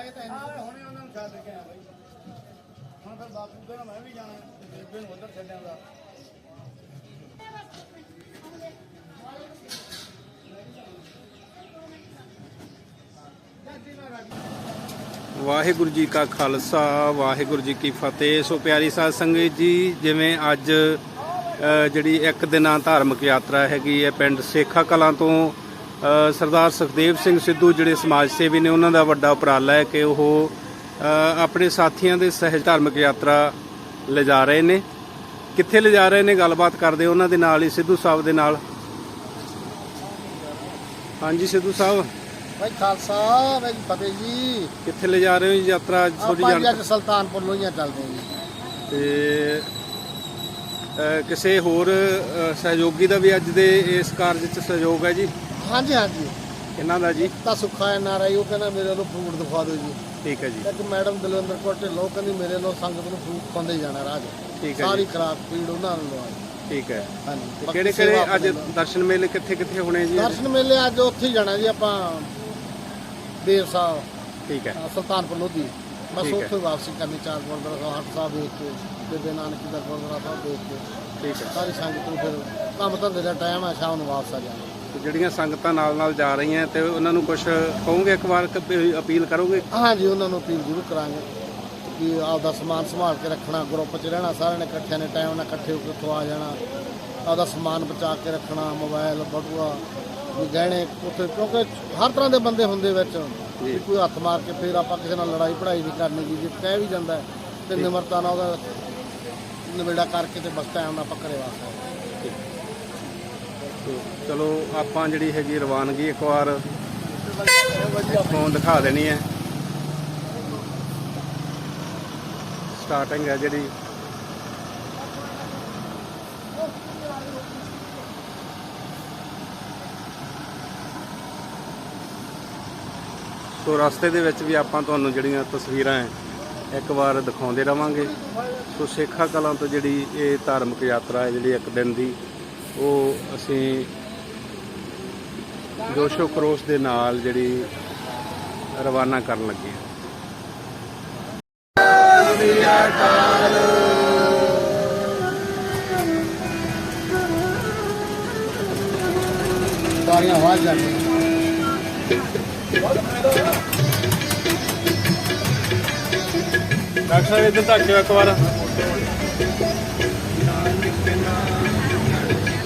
ਆਏ ਤਾਂ ਇੰਨੇ ਹੁਣੇ ਉਹਨਾਂ ਨੂੰ ਛੱਡ ਕੇ ਆ ਬਾਈ। ਹੁਣ ਫਿਰ ਬਾਪੂ ਕਹਿੰਦਾ ਮੈਂ ਵੀ ਜਾਣਾ ਤੇ ਬੇਬੇ ਨੂੰ ਉਧਰ ਛੱਡਿਆ ਦਾ। ਵਾਹਿਗੁਰੂ ਜੀ ਕਾ ਖਾਲਸਾ ਵਾਹਿਗੁਰੂ ਜੀ ਕੀ ਫਤਿਹ। ਸੋ ਪਿਆਰੀ ਸਾਧ ਸੰਗਤ ਜੀ ਜਿਵੇਂ ਅੱਜ ਜਿਹੜੀ ਇੱਕ ਦਿਨਾਂ ਧਾਰਮਿਕ ਯਾਤਰਾ ਹੈਗੀ ਹੈ ਪਿੰਡ ਸੇਖਾ ਕਲਾਂ ਤੋਂ ਸਰਦਾਰ ਸੁਖਦੇਵ ਸਿੰਘ ਸਿੱਧੂ ਜਿਹੜੇ ਸਮਾਜ ਸੇਵੀ ਨੇ ਉਹਨਾਂ ਦਾ ਵੱਡਾ ਉਪਰਾਲਾ ਹੈ ਕਿ ਉਹ ਆਪਣੇ ਸਾਥੀਆਂ ਦੇ ਸਹਿਜ ਧਾਰਮਿਕ ਯਾਤਰਾ ਲਿਜਾ ਰਹੇ ਨੇ। ਕਿੱਥੇ ਲਿਜਾ ਰਹੇ ਨੇ? ਗੱਲਬਾਤ ਕਰਦੇ ਉਹਨਾਂ ਦੇ ਨਾਲ ਹੀ ਸਿੱਧੂ ਸਾਹਿਬ ਦੇ ਨਾਲ। ਹਾਂਜੀ ਸਿੱਧੂ ਸਾਹਿਬ। ਬਾਈ ਖਾਲਸਾ ਬਾਈ ਫਤਿਹ ਜੀ। ਕਿੱਥੇ ਲਿਜਾ ਰਹੇ ਹੋ ਜੀ ਯਾਤਰਾ? ਆਪਾਂ ਜਾਣ ਅੱਜ ਸੁਲਤਾਨਪੁਰ ਲੋਹੀਆਂ ਚੱਲਦੇ ਹਾਂ ਜੀ ਤੇ ਕਿਸੇ ਹੋਰ ਸਹਿਯੋਗੀ ਦਾ ਵੀ ਅੱਜ ਦੇ ਇਸ ਕਾਰਜ 'ਚ ਸਹਿਯੋਗ ਹੈ ਜੀ? ਹਾਂਜੀ ਹਾਂਜੀ। ਇਹਨਾਂ ਦਾ ਜੀ? ਤਾਂ ਸੁੱਖਾ ਐਨ ਆਰ ਆਈ ਉਹ ਕਹਿੰਦਾ ਮੇਰੇ ਨੂੰ ਫਰੂਟ ਦਿਖਾ ਦਿਓ ਜੀ। ਠੀਕ ਹੈ ਜੀ। ਇੱਕ ਮੈਡਮ ਦਲਵਿੰਦਰ ਕੌਰ ਢਿੱਲੋਂ ਕਹਿੰਦੀ ਮੇਰੇ ਨੂੰ ਸੰਗਤ ਨੂੰ ਫਰੂਟ ਪਾਉਂਦੇ ਜਾਣਾ ਰਾਜ। ਠੀਕ ਹੈ ਸਾਰੀ ਜੀ। ਖਰਾਕ ਪੀੜ ਉਹਨਾਂ ਨੂੰ ਲਵਾਈ ਠੀਕ ਹੈ। ਹਾਂਜੀ ਬਾਕੀ ਕਿਹੜੇ ਸੇਵਾ ਕਿਹੜੇ ਅੱਜ ਆਪਣੇ ਨਾਲ। ਦਰਸ਼ਨ ਮੇਲੇ ਕਿੱਥੇ ਕਿੱਥੇ ਹੋਣੇ ਜੀ? ਦਰਸ਼ਨ ਮੇਲੇ ਅੱਜ ਉੱਥੇ ਹੀ ਜਾਣਾ ਜੀ ਆਪਾਂ ਦੇਵ ਸਾਹਿਬ ਠੀਕ ਹੈ। ਅ, ਸੁਲਤਾਨਪੁਰ ਲੋਧੀ। ਬਸ ਠੀਕ ਹੈ। ਉੱਥੇ ਵਾਪਸੀ ਕਰਨੀ ਚਾਰ ਗੁਰਦੁਆਰਾ ਸਾਹਿਬ ਹੱਟ ਸਾਹਿਬ ਦੇਖ ਕੇ ਬੇਬੇ ਨਾਨਕੀ ਦਾ ਗੁਰਦੁਆਰਾ ਸਾਹਿਬ ਦੇਖ ਕੇ। ਠੀਕ ਹੈ। ਸਾਰੀ ਸੰਗਤ ਨੂੰ ਫਿਰ ਕੰਮ ਧੰਦੇ ਦਾ ਟਾਈਮ ਹੈ ਸ਼ਾਮ ਨੂੰ ਵਾਪਸ ਆ ਜਾਣਾ। ਜਿਹੜੀਆਂ ਸੰਗਤਾਂ ਨਾਲ ਨਾਲ ਜਾ ਰਹੀਆਂ ਤੇ ਉਹਨਾਂ ਨੂੰ ਕੁਝ ਕਹੋਗੇ ਇੱਕ ਵਾਰ ਅਪੀਲ ਕਰੋਗੇ? ਹਾਂਜੀ ਉਹਨਾਂ ਨੂੰ ਅਪੀਲ ਜ਼ਰੂਰ ਕਰਾਂਗੇ ਕਿ ਆਪਦਾ ਸਮਾਨ ਸੰਭਾਲ ਕੇ ਰੱਖਣਾ ਗਰੁੱਪ 'ਚ ਰਹਿਣਾ ਸਾਰਿਆਂ ਨੇ ਇਕੱਠਿਆਂ ਨੇ ਟਾਈਮ ਨਾਲ ਇਕੱਠੇ ਹੋ ਕੇ ਉੱਥੋਂ ਆ ਜਾਣਾ ਆਪਦਾ ਸਮਾਨ ਬਚਾ ਕੇ ਰੱਖਣਾ ਮੋਬਾਈਲ ਬਟੂਆ ਗਹਿਣੇ ਉੱਥੇ ਕਿਉਂਕਿ ਹਰ ਤਰ੍ਹਾਂ ਦੇ ਬੰਦੇ ਹੁੰਦੇ ਵਿੱਚ ਕੋਈ ਹੱਥ ਮਾਰ ਕੇ ਫਿਰ ਆਪਾਂ ਕਿਸੇ ਨਾਲ ਲੜਾਈ ਪੜਾਈ ਨਹੀਂ ਕਰਨੀ ਜੀ ਜੇ ਕਹਿ ਵੀ ਜਾਂਦਾ ਤੇ ਨਿਮਰਤਾ ਨਾਲ ਉਹਦਾ ਨਿਬੇੜਾ ਕਰਕੇ ਤੇ ਬਸ ਟਾਈਮ ਨਾਲ ਆਪਾਂ ਘਰੇ ਵਾਪਸ ਆ ਜਾਣਾ। ਤੇ ਚਲੋ ਆਪਾਂ ਜਿਹੜੀ ਹੈਗੀ ਰਵਾਨਗੀ ਇੱਕ ਵਾਰ ਫੋਨ ਦਿਖਾ ਦੇਣੀ ਹੈ। ਸਟਾਰਟਿੰਗ ਹੈ ਜਿਹੜੀ। ਸੋ ਰਸਤੇ ਦੇ ਵਿੱਚ ਵੀ ਆਪਾਂ ਤੁਹਾਨੂੰ ਜਿਹੜੀਆਂ ਤਸਵੀਰਾਂ ਹੈ, ਇੱਕ ਵਾਰ ਦਿਖਾਉਂਦੇ ਰਵਾਂਗੇ। ਸੋ ਸੇਖਾ ਕਲਾਂ ਤੋਂ ਜਿਹੜੀ ਇਹ ਧਾਰਮਿਕ ਯਾਤਰਾ ਹੈ, ਜਿਹੜੀ ਇੱਕ ਦਿਨ ਦੀ ਉਹ ਅਸੀਂ ਜੋਸ਼ੋ ਕਰੋਸ਼ ਦੇ ਨਾਲ ਜਿਹੜੀ ਰਵਾਨਾ ਕਰਨ ਲੱਗੇ ਹਾਂ। ਸਾਰੀਆਂ ਆਵਾਜ਼ ਜਾਂਦੀਆਂ ਡਾਕਟਰ ਸਾਹਿਬ ਇੱਧਰ ਤੱਕ ਇੱਕ ਵਾਰ।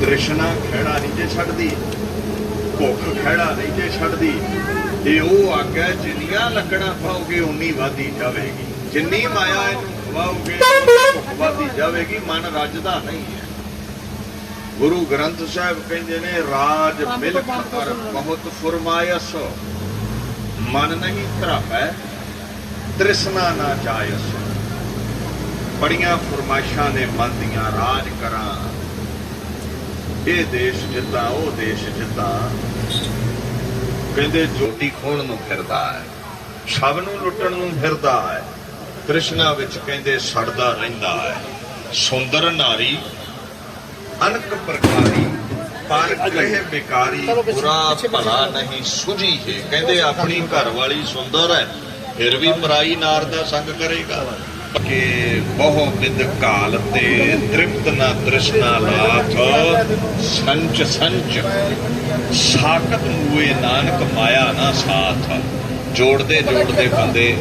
ਕ੍ਰਿਸ਼ਨਾ ਖਹਿੜਾ ਨਹੀਂ ਜੇ ਛੱਡਦੀ। ਭੁੱਖ ਖਹਿੜਾ ਨਹੀਂ ਜੇ ਛੱਡਦੀ। ਇਹ ਉਹ ਆਗਿਆ ਜਿੰਨੀਆਂ ਲੱਕੜਾਂ ਪਾਓਗੇ ਉਨੀ ਵਾਦੀ ਜਾਵੇਗੀ। ਜਿੰਨੀ ਮਾਇਆ ਇਹਨੂੰ ਖਵਾਓਗੇ ਭੁੱਖ ਵਾਦੀ ਜਾਵੇਗੀ। ਮਨ ਰੱਜਦਾ ਨਹੀਂ ਹੈ। ਗੁਰੂ ਗ੍ਰੰਥ ਸਾਹਿਬ ਕਹਿੰਦੇ ਨੇ ਰਾਜ ਮਿਲਕ ਕਰ ਬਹੁਤ ਫਰਮਾਇਸ। ਮਨ ਨਹੀਂ ਧਰਾਪੈ ਤ੍ਰਿਸ਼ਨਾ ਨਾ ਜਾਇਸ। ਬੜੀਆਂ ਫਰਮਾਇਸ਼ਾਂ ਨੇ ਮਨ ਦੀਆਂ ਰਾਜ ਕਰਾਂ। ਇਹ ਦੇਸ਼ ਜਿੱਦਾਂ ਉਹ ਦੇਸ਼ ਜਿੱਦਾਂ ਕਹਿੰਦੇ ਜੋਟੀ ਖੋਣ ਨੂੰ ਫਿਰਦਾ ਹੈ ਸਭ ਨੂੰ ਲੁੱਟਣ ਨੂੰ ਫਿਰਦਾ ਹੈ ਕ੍ਰਿਸ਼ਨਾ ਵਿੱਚ ਕਹਿੰਦੇ ਸੜਦਾ ਰਹਿੰਦਾ ਹੈ। ਸੁੰਦਰ ਨਾਰੀ ਅਨਕ ਪ੍ਰਕਾਰੀ ਪਰ ਕਹੇ ਬਿਕਾਰੀ ਬੁਰਾ ਭਲਾ ਨਹੀਂ ਸੁਜੀ ਹੈ। ਕਹਿੰਦੇ ਆਪਣੀ ਘਰ ਵਾਲੀ ਸੁੰਦਰ ਹੈ ਫਿਰ ਵੀ ਪਰਾਈ ਨਾਰ ਦਾ ਸੰਗ ਕਰੇਗਾ। ਕਿ ਬਹੁ ਵਿਦ ਕਾਲ ਤੇ ਤ੍ਰਿਪਤ ਨਾ ਤ੍ਰਿਸ਼ਨਾ ਲਾਥ, ਸੰਚ ਸੰਚ, ਸਾਖਤ ਮੂਏ ਨਾਨਕ ਮਾਇਆ ਨਾ ਸਾਥ। ਜੋੜਦੇ ਜੋੜਦੇ ਬੰਦੇ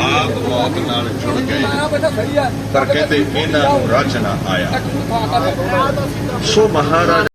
ਆਪ ਮੌਤ ਨਾਲ ਜੁੜ ਗਏ। ਕਰਕੇ ਤੇ ਇਹਨਾਂ ਨੂੰ ਰਚਨਾ ਆਇਆ। ਸੋ ਮਹਾਰਾਜ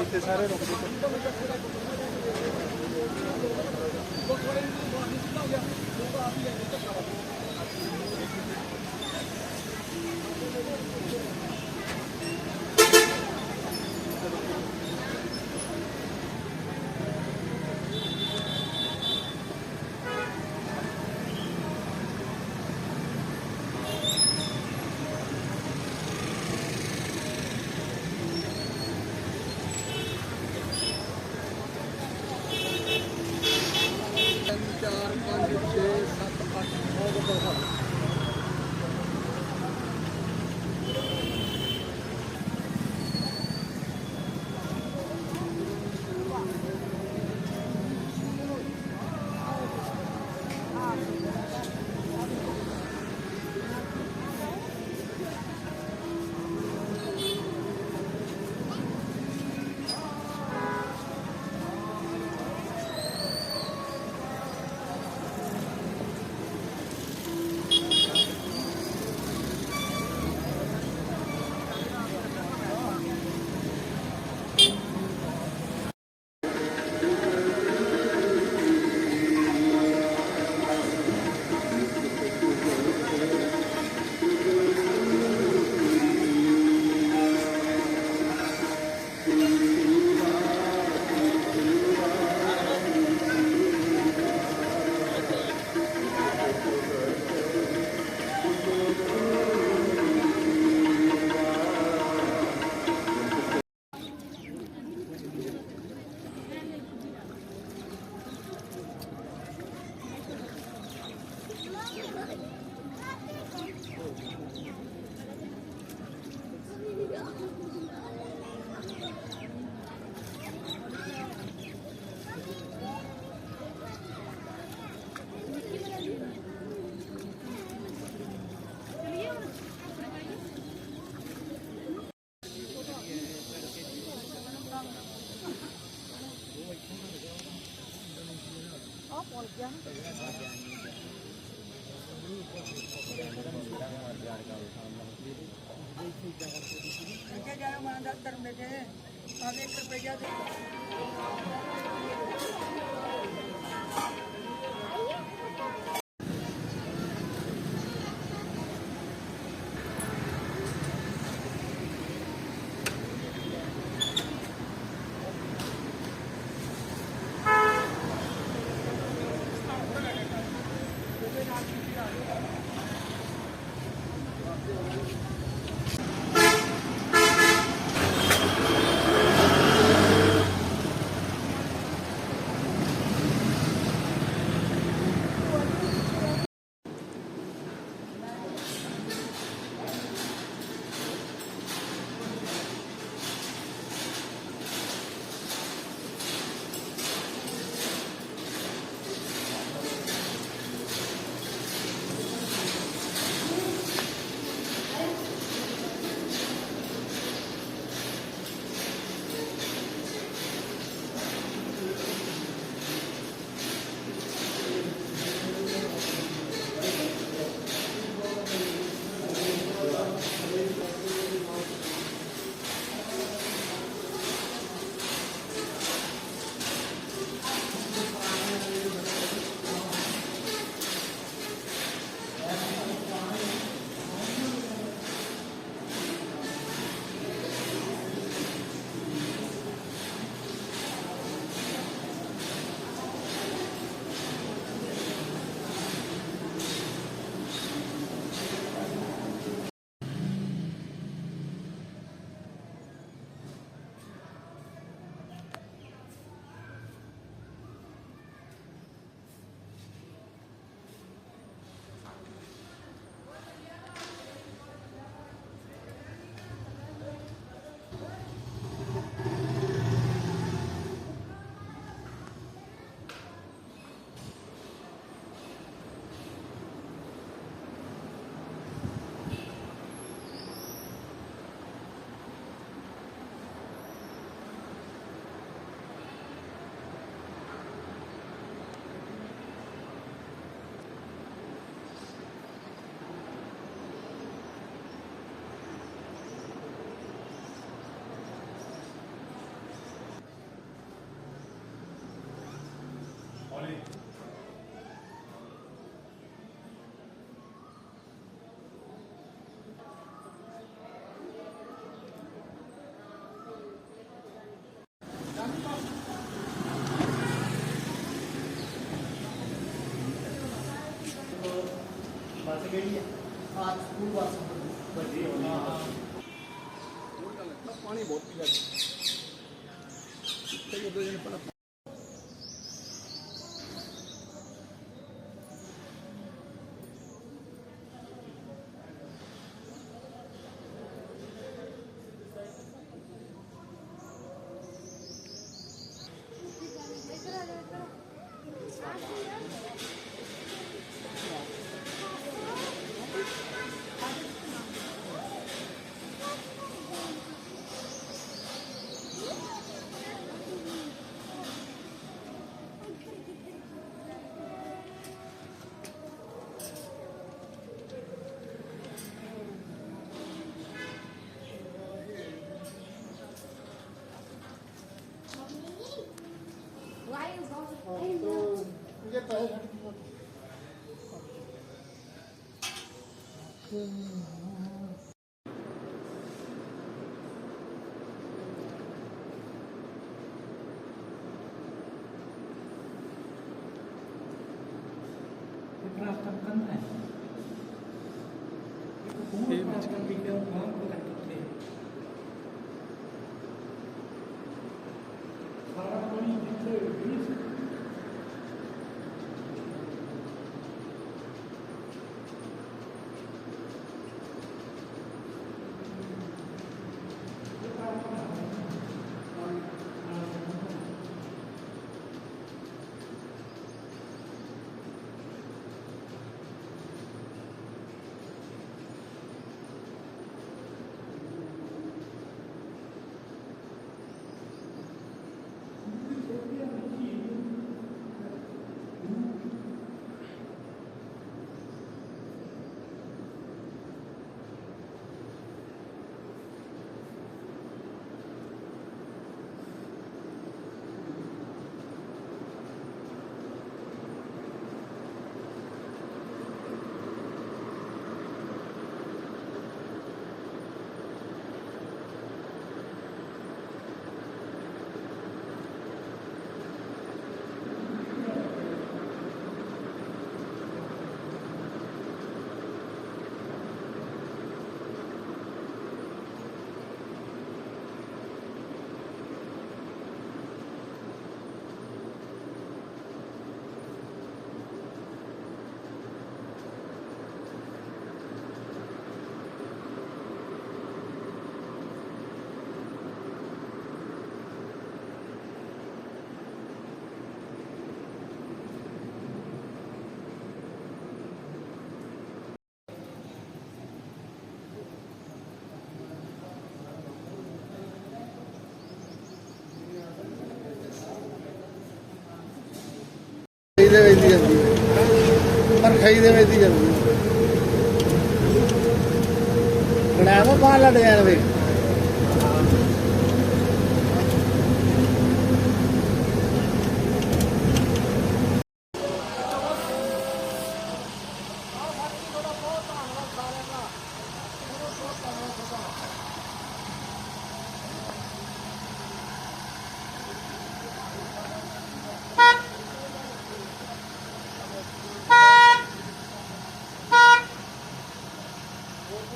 ਇੱਥੇ ਸਾਰੇ ਰੁਕ ਜਾਓ ਬਹੁਤ ਬੜੇ ਨੂੰ ਬਾਹਰ ਨਿਕਲ ਗਿਆ ਉਹ ਆਪ ਹੀ ਲੈ ਕੇ ਚੱਕਰ गया हमारा अंदर धर्म लेके अब एक रुपया Olé. Hum. 28 ਦੇ ਵੇਚਦੀ ਜਾਂਦੀ ਹੈ। ਪਰ 28 ਦੇ ਵੇਚਦੀ ਜਾਂਦੀ ਹੈ। ਬਣਾਵਾ ਬਾਹਲਾ ਡਿਜ਼ਾਈਨ ਵੇ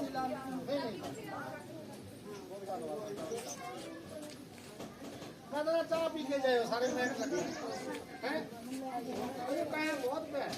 ਮਿੰਟ ਤੱਕ ਮੈਂ ਤਾਂ ਚਾਹ ਪੀ ਕੇ ਜਾਇਓ, ਸਾਰੇ ਮਿਹਨਤ ਲੱਗੇ। ਹੈ? ਇਹ ਪੈਰ ਬਹੁਤ ਪੈ।